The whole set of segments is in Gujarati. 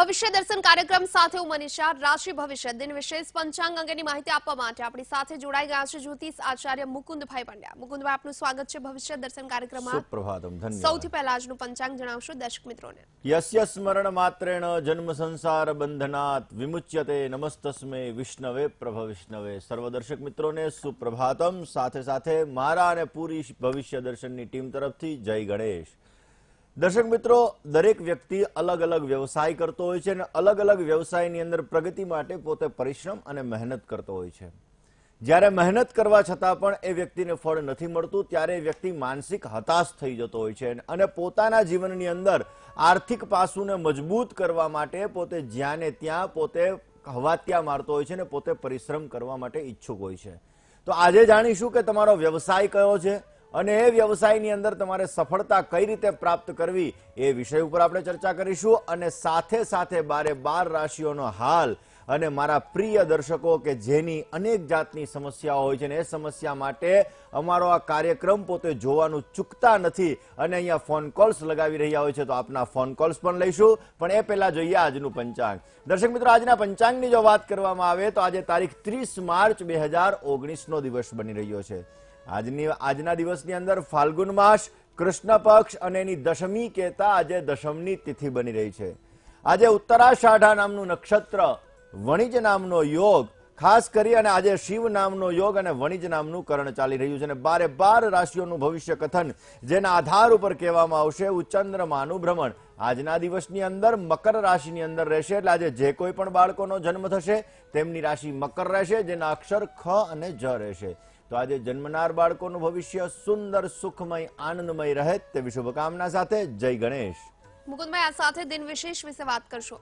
ભવિષ્ય દર્શન કાર્યક્રમ સાથે હું મનીષા. રાશિ ભવિષ્ય. દિન વિશેષ પંચાંગ અંગેની માહિતી આપવા માટે આપણી સાથે જોડાઈ ગયા છે જ્યોતિષ આચાર્ય મુકુંદભાઈ પંડ્યા. મુકુંદભાઈ આપનું સ્વાગત છે ભવિષ્ય દર્શન કાર્યક્રમમાં. સુપ્રભાતમ. ધન્યવાદ. સૌથી પહેલા આજનું પંચાંગ જણાવશો દર્શક મિત્રોને. યસ્ય સ્મરણ માત્રેણ જન્મ સંસાર બંધનાત વિમુચ્યતે નમસ્તસ્મે વિષ્ણવે પ્રભ વિષ્ણવે સર્વ દર્શક મિત્રોને સુપ્રભાતમ. સાથે સાથે મારા અને પૂરી ભવિષ્ય દર્શનની ટીમ તરફથી જય ગણેશ. દર્શક મિત્રો, દરેક વ્યક્તિ અલગ અલગ વ્યવસાય કરતો હોય છે અને અલગ અલગ વ્યવસાયની અંદર પ્રગતિ માટે પોતે પરિશ્રમ અને મહેનત કરતો હોય છે. જ્યારે મહેનત કરવા છતાં પણ એ વ્યક્તિને ફળ નથી મળતું, ત્યારે એ વ્યક્તિ માનસિક હતાશ થઈ જતો હોય છે અને પોતાના જીવનની અંદર આર્થિક પાસુને મજબૂત કરવા માટે પોતે જ્યાં ત્યાં પોતે હવાત્યા મારતો હોય છે અને પોતે પરિશ્રમ કરવા માટે ઈચ્છુક હોય છે. તો આજે જાણીશું કે તમારો વ્યવસાય કયો છે અને એ વ્યવસાયની અંદર તમારે સફળતા કઈ રીતે પ્રાપ્ત કરવી એ વિષય ઉપર આપણે ચર્ચા કરીશું અને સાથે સાથે બારે બાર રાશિઓનો હાલ અને મારા પ્રિય દર્શકો કે જેની અનેક જાતની સમસ્યાઓ હોય છે અને એ સમસ્યા માટે અમારો આ કાર્યક્રમ પોતે જોવાનું ચૂકતા નથી અને અહીંયા ફોન કોલ્સ લગાવી રહ્યા હોય છે તો આપના ફોન કોલ્સ પણ લઈશું. પણ એ પહેલા જોઈએ આજનું પંચાંગ. દર્શક મિત્રો, આજના પંચાંગની જો વાત કરવામાં આવે તો આજે તારીખ ત્રીસ માર્ચ બે હજાર ઓગણીસનો દિવસ બની રહ્યો છે. આજની આજના દિવસની અંદર ફાલ્ગુન માસ, કૃષ્ણ પક્ષ અને એની દશમી કહેતા આજે દશમની તિથિ બની રહી છે. આજે ઉત્તરાષાઢા નામનું નક્ષત્ર, વણિજ નામનો યોગ, ખાસ કરી અને આજે શિવ નામનો યોગ અને વણિજ નામનું કરણ ચાલી રહ્યું છે અને બારે બાર રાશિઓનું ભવિષ્ય કથન જેના આધાર ઉપર કહેવામાં આવશે ચંદ્રમાનું ભ્રમણ. આજના દિવસની અંદર મકર રાશિની અંદર રહેશે એટલે આજે જે કોઈ પણ બાળકોનો જન્મ થશે તેમની રાશિ મકર રહેશે, જેના અક્ષર ખ અને જ રહેશે. તો આજે જન્મનાર બાળકોનું ભવિષ્ય સુંદર સુખમય આનંદમય રહે તેવી શુભકામના સાથે જય ગણેશ. મુકુદભાઈ આ સાથે દિન વિશેષ વિશે વાત કરશો?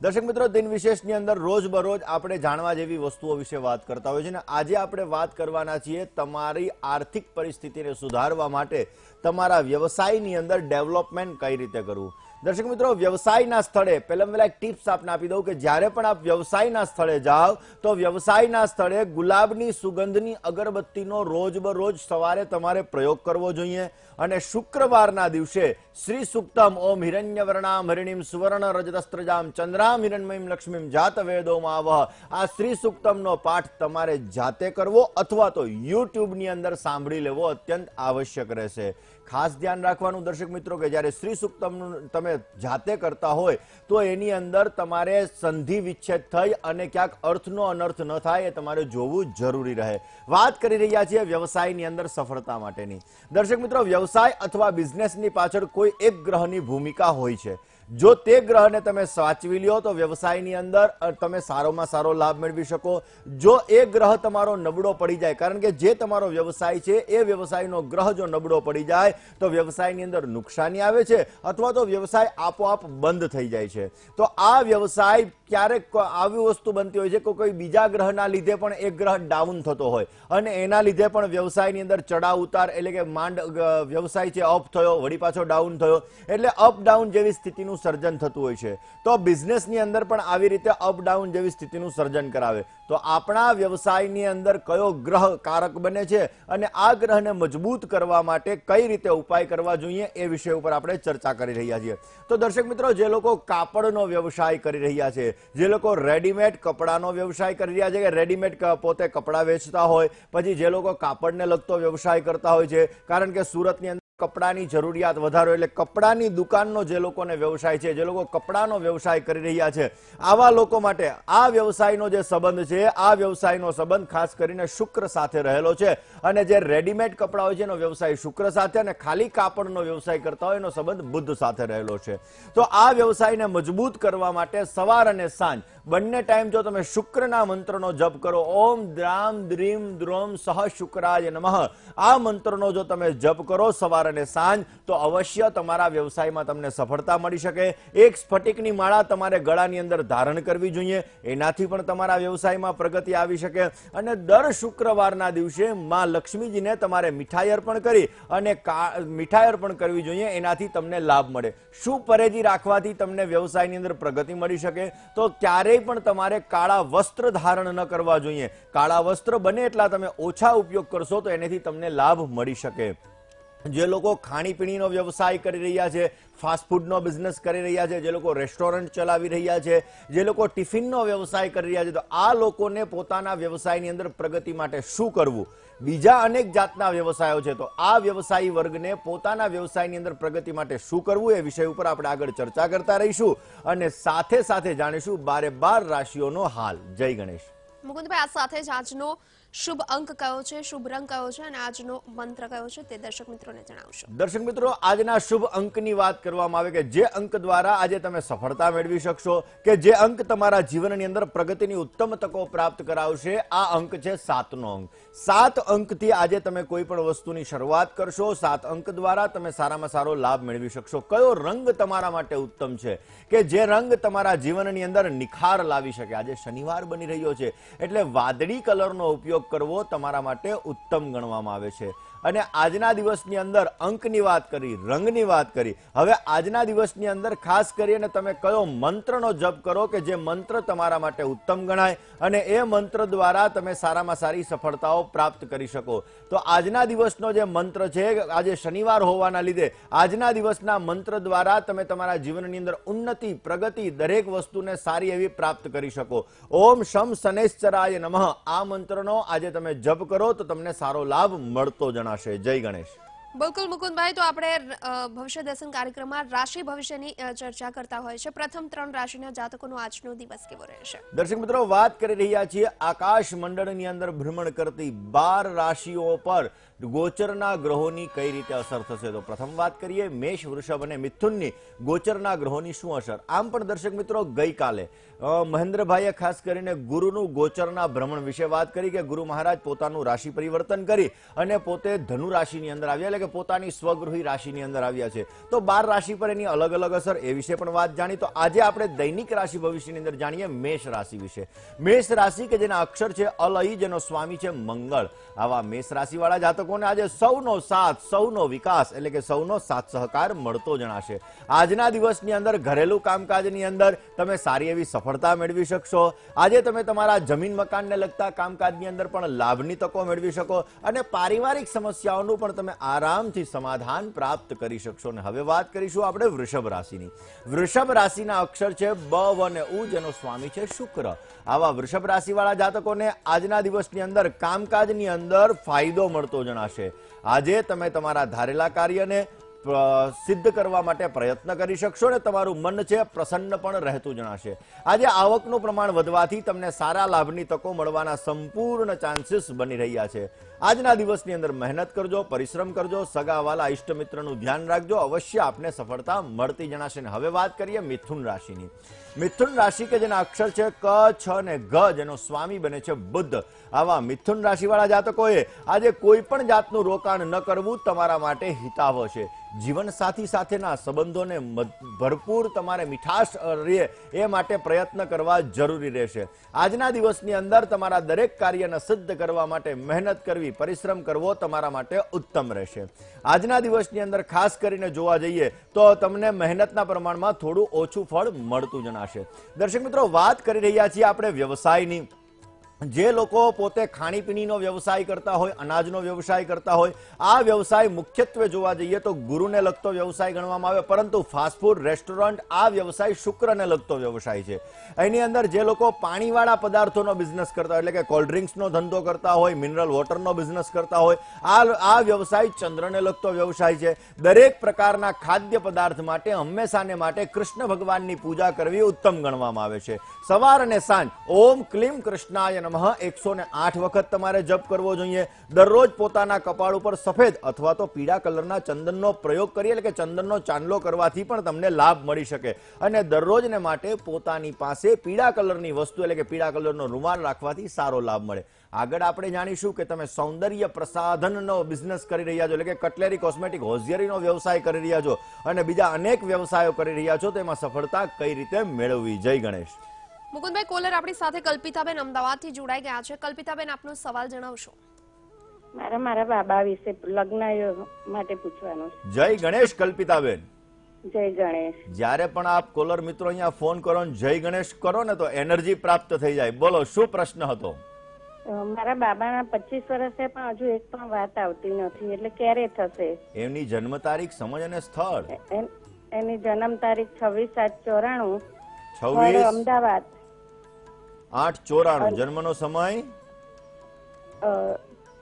દર્શક મિત્રો દિન વિશેષની અંદર રોજ બરોજ આપણે જાણવા જેવી વસ્તુઓ વિશે વાત કરતા હોય છે અને આજે આપણે વાત કરવાના છીએ તમારી આર્થિક પરિસ્થિતિને સુધારવા માટે તમારા વ્યવસાયની અંદર ડેવલપમેન્ટ કઈ રીતે કરવું? દર્શક મિત્રો, વ્યવસાયના સ્થળે પહેલા પહેલા એક ટિપ્સ આપને આપી દઉં કે જ્યારે પણ આપ વ્યવસાયના સ્થળે જાઓ, તો વ્યવસાયના સ્થળે ગુલાબની સુગંધની અગરબત્તીનો રોજ બરોજ સવારે તમારે પ્રયોગ કરવો જોઈએ. અને શુક્રવારના દિવસે શ્રી સુક્તમ ઓમ હિરણ્યવર્ણામ હરિણીમ સુવર્ણ રજતસ્ત્રજામ ચંદ્રામ હિરણમયમ લક્ષ્મીમ જાત વેદોમાં આવ. આ શ્રી સુક્તમનો પાઠ તમારે જાતે કરવો અથવા તો યુટ્યુબની અંદર સાંભળી લેવો અત્યંત આવશ્યક રહેશે. ખાસ ધ્યાન રાખવાનું દર્શક મિત્રો કે જ્યારે શ્રી સુક્તમનું તમે જાતે કરતા હોય, તો એની અંદર તમારે સંધિ વિચ્છેદ થઈ અને ક્યાંક અર્થનો અનર્થ ન થાય એ તમારે જોવું જરૂરી રહે. વાત કરી રહ્યા છીએ વ્યવસાયની અંદર સફળતા માટેની. દર્શક મિત્રો, વ્યવસાય અથવા બિઝનેસની પાછળ કોઈ એક ગ્રહની ભૂમિકા હોય છે. જો તે ગ્રહને તમે સાચવી લ્યો તો વ્યવસાયની અંદર તમે સારોમાં સારો લાભ મેળવી શકો. જો એ ગ્રહ તમારો નબળો પડી જાય, કારણ કે જે તમારો વ્યવસાય છે, એ વ્યવસાયનો ગ્રહ જો નબળો પડી જાય, તો વ્યવસાયની અંદર નુકસાની આવે છે, અથવા તો વ્યવસાય આપોઆપ બંધ થઈ જાય છે. તો આ વ્યવસાય ક્યારેક આવી વસ્તુ બનતી હોય છે કે કોઈ બીજા ગ્રહના લીધે પણ એક ગ્રહ ડાઉન થતો હોય. અને એના લીધે પણ વ્યવસાયની અંદર ચડાવ ઉતાર એટલે કે માંડ વ્યવસાય છે અપ થયો, વળી પાછો ડાઉન થયો, એટલે અપ ડાઉન જેવી સ્થિતિનું સર્જન થતું હોય છે. તો બિઝનેસની અંદર પણ આવી રીતે અપ ડાઉન જેવી સ્થિતિનું સર્જન કરાવે. તો આપણા વ્યવસાયની અંદર કયો ગ્રહ કારક બને છે અને આ ગ્રહને મજબૂત કરવા માટે કઈ રીતે ઉપાય કરવા જોઈએ એ વિષય ઉપર આપણે ચર્ચા કરી રહ્યા છીએ. તો દર્શક મિત્રો, જે લોકો કાપડનો વ્યવસાય કરી રહ્યા છે જે લોકો રેડીમેડ કપડાનો વ્યવસાય કરી રહ્યા છે કે રેડીમેડ પોતે કપડાં વેચતા હોય, પછી જે લોકો કાપડને લગતો વ્યવસાય કરતા હોય છે, કારણ કે સુરતની અંદર કપડાની જરૂરિયાત વધારો એટલે કપડાની દુકાનનો જે લોકોને વ્યવસાય છે, જે લોકો કપડાનો વ્યવસાય કરી રહ્યા છે, આવા લોકો માટે આ વ્યવસાયનો જે સંબંધ છે, આ વ્યવસાયનો સંબંધ ખાસ કરીને શુક્ર સાથે રહેલો છે. અને જે રેડીમેડ કપડા હોય છે, એનો વ્યવસાય શુક્ર સાથે અને ખાલી કાપડનો વ્યવસાય કરતા હોય એનો સંબંધ બુદ્ધ સાથે રહેલો છે. તો આ વ્યવસાયને મજબૂત કરવા માટે સવાર અને સાંજ, બંને ટાઈમ જો તમે શુક્રના મંત્રનો જપ કરો, ઓમ દ્રામ દ્રીમ દ્રોમ સહ શુક્રાય નમઃ, આ મંત્રનો જો તમે જપ કરો, સવાર અને સાંજ, તો અવશ્ય તમારા વ્યવસાયમાં તમને સફળતા મળી શકે. એક સ્ફટિકની માળા તમારે ગળાની અંદર ધારણ કરવી જોઈએ. એનાથી પણ તમારા વ્યવસાયમાં પ્રગતિ આવી શકે. અને દર શુક્રવારના દિવસે માં લક્ષ્મીજીને તમારે મીઠાઈ અર્પણ કરી અને મીઠાઈ અર્પણ કરવી જોઈએ. એનાથી તમને લાભ મળે. શું પરેજી રાખવાથી તમને વ્યવસાયની અંદર પ્રગતિ મળી શકે? તો ક્યારેય પણ તમારે કાળા વસ્ત્ર ધારણ ન કરવા જોઈએ. કાળા વસ્ત્ર બને એટલા તમે ઓછા ઉપયોગ કરશો તો એનાથી તમને લાભ મળી શકે. જે લોકો ખાણીપીણીનો વ્યવસાય કરી રહ્યા છે ફાસ્ટફૂડનો બિઝનેસ કરી રહ્યા છે, જે લોકો રેસ્ટોરન્ટ ચલાવી રહ્યા છે, જે લોકો ટિફિનનો વ્યવસાય કરી રહ્યા છે, તો આ લોકોને પોતાના વ્યવસાયની અંદર પ્રગતિ માટે શું કરવું? બીજા અનેક જાતના વ્યવસાયો છે, તો આ વ્યવસાયી વર્ગને પોતાના વ્યવસાયની અંદર પ્રગતિ માટે શું કરવું એ વિષય ઉપર આપણે આગળ ચર્ચા કરતા રહીશું અને સાથે સાથે જાણીશું બારે બાર રાશિઓનો હાલ. જય ગણેશ. મુકુંદભાઈ, આ સાથે જ આજનો શુભ અંક કયો છે, શુભ રંગ કયો છે અને આજનો મંત્ર કયો છે તે દર્શક મિત્રોને જણાવશો. દર્શક મિત્રો, આજના શુભ અંકની વાત કરવામાં આવે કે જે અંક દ્વારા આજે તમે સફળતા મેળવી શકશો કે જે અંક તમારા જીવનની અંદર પ્રગતિની ઉત્તમ તકો પ્રાપ્ત કરાવશે, આ અંક છે સાતનો અંક. સાત અંકથી આજે તમે કોઈ પણ વસ્તુની શરૂઆત કરશો, સાત અંક દ્વારા તમે સારામાં સારો લાભ મેળવી શકશો. કયો રંગ તમારા માટે ઉત્તમ છે? કે જે રંગ તમારા જીવનની અંદર નિખાર લાવી શકે? આજે શનિવાર બની રહ્યો છે, એટલે વાદળી કલરનો ઉપયોગ કરવો તમારા માટે ઉત્તમ ગણવામાં આવે છે. અને આજના દિવસની અંદર અંકની વાત કરી, રંગની વાત કરી. હવે આજના દિવસની અંદર ખાસ કરીને તમે કયો મંત્રનો જપ કરો કે જે મંત્ર તમારા માટે ઉત્તમ ગણાય અને એ મંત્ર દ્વારા તમે સારામાં સારી સફળતાઓ પ્રાપ્ત કરી શકો. તો આજના દિવસનો જે મંત્ર છે, આજે શનિવાર હોવાના લીધે આજના દિવસના મંત્ર દ્વારા તમે તમારા જીવનની અંદર ઉન્નતિ, પ્રગતિ દરેક વસ્તુને સારી એવી પ્રાપ્ત કરી શકો. ઓમ શમ શનેશ્ચરાય નમઃ. આ મંત્રનો આજે તમે જપ કરો તો તમને સારો લાભ મળતો જણાશે. જય ગણેશ. બિલકુલ મુકુંદભાઈ તો આપણે ભવિષ્ય દર્શન કાર્યક્રમમાં રાશિ ભવિષ્યની ચર્ચા કરતા હોય છે. પ્રથમ ત્રણ રાશિના જાતકોનો આજનો દિવસ કેવો રહેશે? દર્શક મિત્રો વાત કરી રહ્યા છીએ આકાશ મંડળની અંદર ભ્રમણ કરતી બાર રાશિઓ પર. ગોચરના ગ્રહોની કઈ રીતે અસર થશે? તો પ્રથમ વાત કરીએ, મેષ, વૃષભ અને મિથુનની ગોચરના ગ્રહોની શું અસર? આમ પણ દર્શક મિત્રો, ગઈકાલે મહેન્દ્રભાઈએ ખાસ કરીને ગુરુનું ગોચરના ભ્રમણ વિશે વાત કરી કે ગુરુ મહારાજ પોતાનું રાશિ પરિવર્તન કરી અને પોતે ધનુ રાશિની અંદર આવ્યા, એટલે કે પોતાની સ્વગૃહી રાશિની અંદર આવ્યા છે. તો બાર રાશિ પર એની અલગ અલગ અસર એ વિશે પણ વાત જાણી. તો આજે આપણે દૈનિક રાશિ ભવિષ્યની અંદર જાણીએ મેષ રાશિ વિશે. મેષ રાશિ કે જેના અક્ષર છે અલઈ, જેનો સ્વામી છે મંગળ. આવા મેષ રાશિવાળા જાતકોને આજે સૌનો સાથ, સૌનો વિકાસ એટલે કે સૌનો સાથ સહકાર મળતો જણાશે. આજના દિવસની અંદર, ઘરેલું કામકાજની અંદર તમે સારી એવી સફળતા મેળવી શકશો. આજે તમે તમારા જમીન મકાનને લગતા કામકાજની અંદર પણ લાભની તકો મેળવી શકો અને પારિવારિક સમસ્યાઓનું પણ તમે આરામથી સમાધાન પ્રાપ્ત કરી શકશો. અને હવે વાત કરીશું આપણે વૃષભ રાશિની. વૃષભ રાશિના અક્ષર છે બ અને ઉ, જેનો સ્વામી છે શુક્ર. આવા વૃષભ રાશિવાળા જાતકોને આજના દિવસની અંદર કામકાજની અંદર ફાયદો મળતો જણાશે. આજે તમે તમારા ધારેલા કાર્યને સિદ્ધ કરવા માટે પ્રયત્ન કરી શકશો ને તમારું મન છે પ્રસન્ન પણ રહેતું જણાશે. આજે આવકનું પ્રમાણ વધવાથી તમને સારા લાભની તકો મળવાના સંપૂર્ણ ચાન્સીસ બની રહ્યા છે. આજના દિવસની અંદર મહેનત કરજો, પરિશ્રમ કરજો, સગાવાલા ઇષ્ટ મિત્રનું ધ્યાન રાખજો. અવશ્ય આપને સફળતા મળતી જણાશે. ને હવે વાત કરીએ મિથુન રાશિની. મિથુન રાશિ કે જેના અક્ષર છે ક, છ ને ગ જેનો સ્વામી બને છે બુદ્ધ. આવા મિથુન રાશિવાળા જાતકોએ આજે કોઈ પણ જાતનું રોકાણ ન કરવું તમારા માટે હિતાવ છે. જીવન સાથી સાથેના સંબંધોને ભરપૂર તમારે મીઠાશ રહે એ માટે પ્રયત્ન કરવા જરૂરી રહેશે. આજના દિવસની અંદર તમારા દરેક કાર્યને સિદ્ધ કરવા માટે મહેનત કરવી પરિશ્રમ કરવો તમારા માટે ઉત્તમ રહેશે. આજના દિવસની અંદર ખાસ કરીને જોવા જઈએ તો તમને મહેનતના પ્રમાણમાં થોડું ઓછું ફળ મળતું જણાશે. દર્શક મિત્રો, વાત કરી રહ્યા છીએ આપણે વ્યવસાયની. જે લોકો પોતે ખાણીપીણીનો વ્યવસાય કરતા હોય, અનાજનો વ્યવસાય કરતા હોય, આ વ્યવસાય મુખ્યત્વે જોવા જઈએ તો ગુરુને લગતો વ્યવસાય ગણવામાં આવે, પરંતુ ફાસ્ટફૂડ રેસ્ટોરન્ટ આ વ્યવસાય શુક્રને લગતો વ્યવસાય છે. એની અંદર જે લોકો પાણીવાળા પદાર્થોનો બિઝનેસ કરતા હોય, એટલે કે કોલ્ડ ડ્રિંક્સનો ધંધો કરતા હોય મિનરલ વોટરનો બિઝનેસ કરતા હોય, આ આ વ્યવસાય ચંદ્રને લગતો વ્યવસાય છે. દરેક પ્રકારના ખાદ્ય પદાર્થ માટે, હંમેશાને માટે કૃષ્ણ ભગવાનની પૂજા કરવી ઉત્તમ ગણવામાં આવે છે. સવાર અને સાંજ, ઓમ ક્લીમ કૃષ્ણાય નમઃ. એકસો આઠ વખત તમારે જપ કરવો જોઈએ. દરરોજ પોતાના કપાળ ઉપર સફેદ અથવા તો પીળા કલરના ચંદનનો પ્રયોગ કરીએ, એટલે કે ચંદનનો ચાંદલો કરવાથી પણ તમને લાભ મળી શકે. અને દરરોજને માટે પોતાની પાસે પીળા કલરની વસ્તુ, એટલે કે પીળા કલરનો રૂમાલ રાખવાથી સારો લાભ મળે. આગળ આપણે જાણીશું કે તમે સૌંદર્ય પ્રસાધનનો બિઝનેસ કરી રહ્યા છો, એટલે કે કટલેરી કોસ્મેટિક હોઝિયરીનો વ્યવસાય કરી રહ્યા છો. અને બીજા અનેક વ્યવસાયો કરી રહ્યા છો તેમાં સફળતા કઈ રીતે મેળવવી? જય ગણેશ. મુકુંદભાઈ કોલર આપણી સાથે કલ્પિતાબેન અમદાવાદથી જોડાઈ ગયા છે. કલ્પિતાબેન આપનો સવાલ જણાવશો? મારે મારા બાબા વિશે લગ્ન માટે પૂછવાનું જય ગણેશ કલ્પિતાબેન. જય ગણેશ. જ્યારે પણ આપ કોલર મિત્રો અહીંયા ફોન કરો ને જય ગણેશ કરો ને તો એનર્જી પ્રાપ્ત થઈ જાય. બોલો શું પ્રશ્ન હતો? મારા બાબાના પચીસ વર્ષ છે પણ હજુ એક પણ વાત આવતી નથી એટલે ક્યારે થશે? એમની જન્મ તારીખ સમજ અને સ્થળ? એન- એની જન્મ તારીખ છવ્વીસ સાત ચોરાણું. છવ્વીસ? અમદાવાદ. આઠ ચોરાણું. જન્મનો સમય?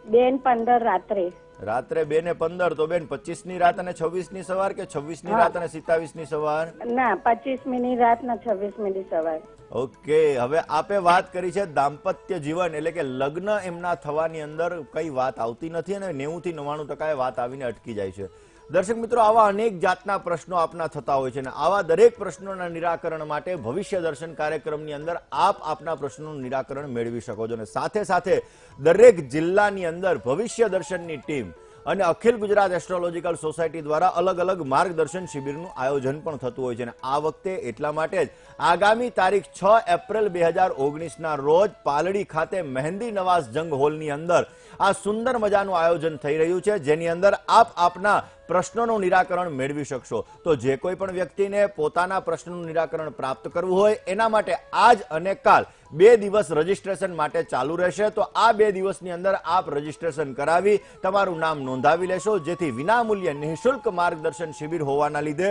બેન પંદર રાત્રે. રાત્રે બે ને પંદર. તો બેન પચીસની રાત અને છવ્વીસની સવાર કે છવ્વીસની રાત અને સિત્તાવીસની સવાર? ના પચીસ મિનિટ રાત ને છવ્વીસ મિનિટ સવાર. ઓકે હવે આપે વાત કરી છે દાંપત્ય જીવન એટલે કે લગ્ન એમના થવાની અંદર કઈ વાત આવતી નથી અને નેવું થી નવ્વાણું ટકા એ વાત આવીને અટકી જાય છે. દર્શક મિત્રો, આવા અનેક જાતના પ્રશ્નો આપના થતા હોય છે અને આવા દરેક પ્રશ્નોના નિરાકરણ માટે ભવિષ્ય દર્શન કાર્યક્રમની અંદર આપ આપના પ્રશ્નોનું નિરાકરણ મેળવી શકો છો. અને સાથે સાથે દરેક જિલ્લાની અંદર ભવિષ્ય દર્શનની ટીમ અને અખિલ ગુજરાત એસ્ટ્રોલોજીકલ સોસાયટી દ્વારા અલગ અલગ માર્ગદર્શન શિબિરનું આયોજન પણ થતું હોય છે અને આ વખતે એટલા માટે જ આગામી તારીખ છ એપ્રિલ બે હજાર ઓગણીસના રોજ પાલડી ખાતે મહેંદી નવાઝ જંગ હોલની અંદર આ સુંદર મજાનું આયોજન થઈ રહ્યું છે, જેની અંદર આપ આપના પ્રશ્નોનું નિરાકરણ મેળવી શકશો. તો જે કોઈ પણ વ્યક્તિને પોતાના પ્રશ્નનું નિરાકરણ પ્રાપ્ત કરવું હોય, એના માટે આજ અને કાલ બે દિવસ રજીસ્ટ્રેશન માટે ચાલુ રહેશે, તો આ બે દિવસની અંદર આપ રજીસ્ટ્રેશન કરાવી તમારું નામ નોંધાવી લેશો, જેથી વિનામૂલ્યે નિઃશુલ્ક માર્ગદર્શન શિબિર હોવાના લીધે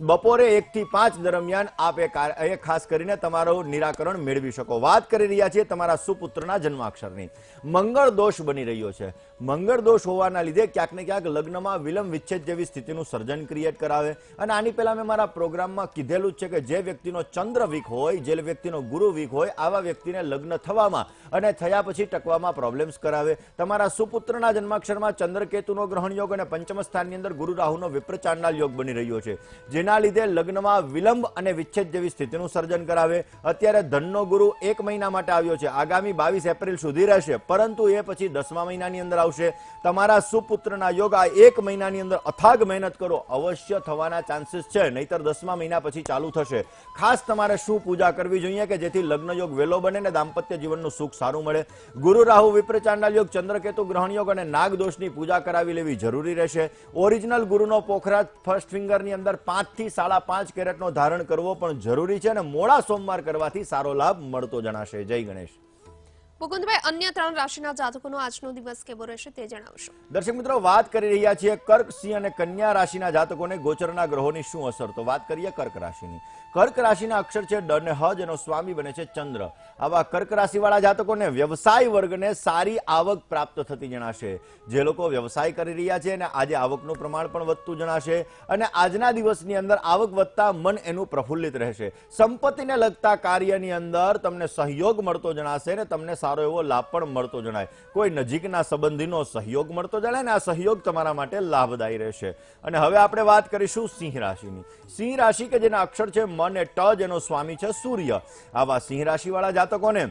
બપોરે એકથી પાંચ દરમિયાન આપ એ ખાસ કરીને તમારું નિરાકરણ મેળવી શકો. વાત કરી રહ્યા છીએ તમારા સુપુત્રના જન્માક્ષરની. મંગળ દોષ બની રહ્યો છે. મંગળ દોષ હોવાના લીધે ક્યાંક ને ક્યાંક લગ્નમાં વિલંબ વિચ્છેદ જેવી સ્થિતિનું સર્જન ક્રિએટ કરાવે. અને આની પહેલા મેં મારા પ્રોગ્રામમાં કીધેલું જ છે કે જે વ્યક્તિનો ચંદ્ર વીક હોય, જે વ્યક્તિનો ગુરુ વીક હોય, આવા વ્યક્તિને લગ્ન થવામાં અને થયા પછી ટકવામાં પ્રોબ્લેમ્સ કરાવે. તમારા સુપુત્રના જન્માક્ષરમાં ચંદ્રકેતુનો ગ્રહણ યોગ અને પંચમ સ્થાનની અંદર ગુરુ રાહુનો વિપ્રચાંડાલ યોગ બની રહ્યો છે. જેના લીધે લગ્નમાં વિલંબ અને વિચ્છેદ જેવી સ્થિતિનું સર્જન કરાવે. અત્યારે ધનનો ગુરુ એક મહિના માટે આવ્યો છે. આગામી બાવીસ એપ્રિલ સુધી રહેશે. પરંતુ એ પછી દસમા મહિનાની અંદર આવશે. તમારા સુપુત્રના યોગ આ એક મહિનાની અંદર અથાગ મહેનત કરો. અવશ્ય થવાના ચાન્સીસ છે. નહીતર દસમા મહિના પછી ચાલુ થશે. ખાસ તમારે શું પૂજા કરવી જોઈએ કે જેથી લગ્ન યોગ વેલો બને ને દાંપત્ય જીવનનું સુખ સારું મળે. ગુરુ રાહુ વિપ્રચારના યોગ, ચંદ્રકેતુ, ગ્રહણ યોગ અને નાગ દોષની પૂજા કરાવી લેવી જરૂરી રહેશે. ઓરિજિનલ ગુરુનો પોખરા ફર્સ્ટ ફિંગરની અંદર પાંચથી સાડા પાંચ કેરેટનો ધારણ કરવો પણ જરૂરી છે અને મોડા સોમવાર કરવાથી સારો લાભ મળતો જણાશે. જય ગણેશ. મુકુંદભાઈ, અન્ય ત્રણ રાશિના જાતકોનો આજનો દિવસ કેવો રહેશે તે જણાવશો. દર્શક મિત્રો, વાત કરી રહ્યા છીએ કર્ક સિંહ અને કન્યા રાશિના જાતકોને ગોચરના ગ્રહોની શું અસર? તો વાત કરીએ કર્ક રાશિની. કર્ક રાશિના અક્ષર છે ડ અને હ, જેનો સ્વામી બને છે ચંદ્ર. આવા કર્ક રાશિવાળા જાતકોને વ્યવસાય વર્ગને સારી આવક પ્રાપ્ત થતી જણાશે. જે લોકો વ્યવસાય કરી રહ્યા છે અને આજે આવકનું પ્રમાણ પણ વધતું જણાશે અને આજના દિવસની અંદર આવક વધતા મન એનું પ્રફુલ્લિત રહેશે. સંપત્તિને લગતા કાર્યની અંદર તમને સહયોગ મળતો જણાશે અને તમને સારો એવો લાભ પણ મળતો જણાય. કોઈ નજીકના સંબંધીનો સહયોગ મળતો જણાય ને આ સહયોગ તમારા માટે લાભદાયી રહેશે. અને હવે આપણે વાત કરીશું સિંહ રાશિની. સિંહ રાશિ કે જેના અક્ષર છે મન એ ટ જેનો સ્વામી છે સૂર્ય. આવા સિંહ રાશિવાળા જાતકોને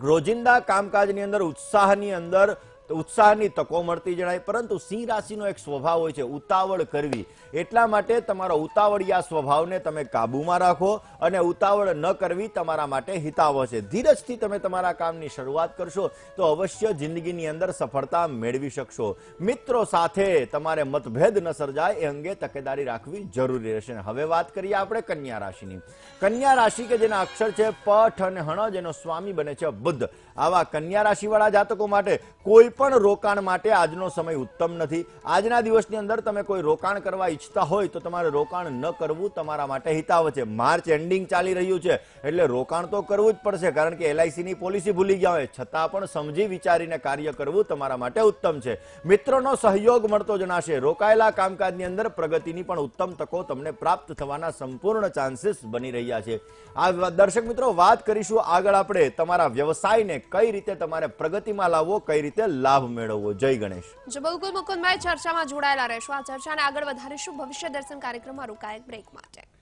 રોજિંદા કામકાજની અંદર ઉત્સાહની અંદર ઉત્સાહની તકો મળતી જણાય. પરંતુ સિંહ રાશિનો એક સ્વભાવ હોય છે ઉતાવળ કરવી. એટલા માટે તમારા ઉતાવળિયા સ્વભાવને તમે કાબુમાં રાખો અને ઉતાવળ ન કરવી તમારા માટે હિતાવ છે. ધીરજથી તમે તમારા કામની શરૂઆત કરશો તો અવશ્ય જિંદગીની અંદર સફળતા મેળવી શકશો. મિત્રો સાથે તમારે મતભેદ ન સર્જાય, એ અંગે તકેદારી રાખવી જરૂરી રહેશે. અને હવે વાત કરીએ આપણે કન્યા રાશિની. કન્યા રાશિ કે જેના અક્ષર છે પઠ અને હણ, જેનો સ્વામી બને છે બુદ્ધ આવા કન્યા રાશિવાળા જાતકો માટે કોઈ પણ રોકાણ માટે આજનો સમય ઉત્તમ નથી. આજના દિવસની અંદર તમે કોઈ રોકાણ કરવા ઈચ્છતા હોય તો તમારે રોકાણ ન કરવું, તમારા માટે હિતાવ છે. માર્ચ એન્ડિંગ ચાલી રહ્યું છે, એટલે રોકાણ તો કરવું જ પડશે, કારણ કે LIC ની પોલિસી ભૂલી ગયા હોય. છતાં પણ સમજી વિચારીને કાર્ય કરવું તમારા માટે ઉત્તમ છે. મિત્રોનો સહયોગ મળતો જણાશે. રોકાયેલા કામકાજની અંદર પ્રગતિની પણ ઉત્તમ તકો તમને પ્રાપ્ત થવાના સંપૂર્ણ ચાન્સીસ બની રહ્યા છે. આ દર્શક મિત્રો, વાત કરીશું આગળ આપણે. તમારા વ્યવસાયને કઈ રીતે તમારે પ્રગતિમાં લાવવો, કઈ રીતે લાભ મેળવવો? જય ગણેશ. બિલકુલ મુકુદભાઈ ચર્ચામાં જોડાયેલા રહેશો. આ ચર્ચાને આગળ વધારીશું. ભવિષ્ય દર્શન કાર્યક્રમમાં રોકાય બ્રેક માટે.